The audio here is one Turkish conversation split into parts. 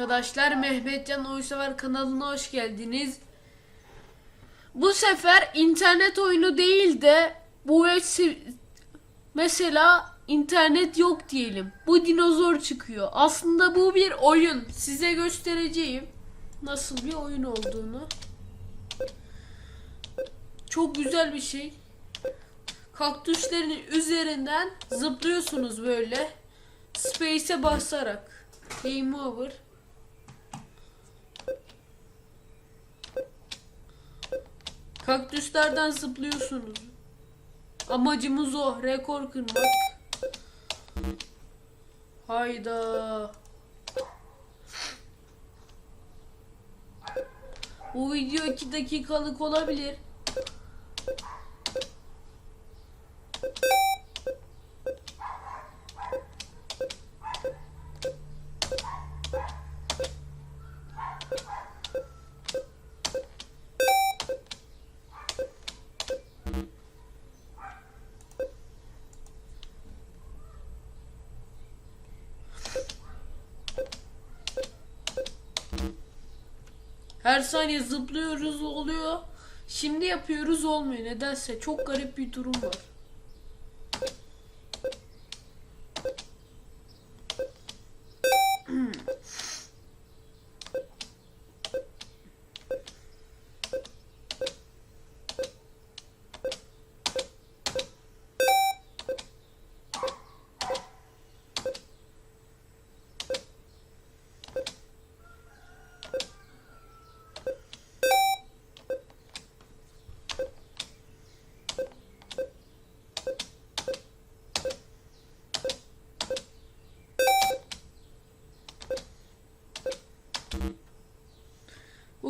arkadaşlar. Mehmetcan Oysever kanalına hoş geldiniz. Bu sefer internet oyunu değil de bu mesela internet yok diyelim. Bu dinozor çıkıyor. Aslında bu bir oyun. Size göstereceğim nasıl bir oyun olduğunu. Çok güzel bir şey. Kaktüslerin üzerinden zıplıyorsunuz böyle. Space'e basarak. Game over. Kaktüslerden zıplıyorsunuz. Amacımız o. Rekor kırmak. Hayda. Bu video 2 dakikalık olabilir. Her saniye zıplıyoruz oluyor. Şimdi yapıyoruz olmuyor. Nedense çok garip bir durum var.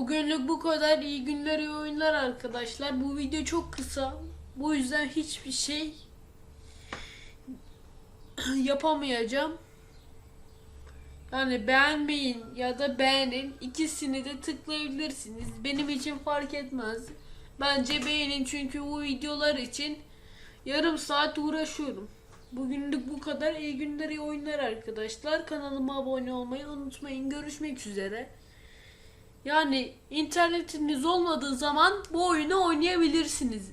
Bugünlük bu kadar. İyi günler, iyi oyunlar arkadaşlar. Bu video çok kısa. Bu yüzden hiçbir şey yapamayacağım. Yani beğenmeyin ya da beğenin. ikisini de tıklayabilirsiniz. Benim için fark etmez. Bence beğenin çünkü bu videolar için yarım saat uğraşıyorum. Bugünlük bu kadar. İyi günler, iyi oyunlar arkadaşlar. Kanalıma abone olmayı unutmayın. Görüşmek üzere. Yani internetiniz olmadığı zaman bu oyunu oynayabilirsiniz.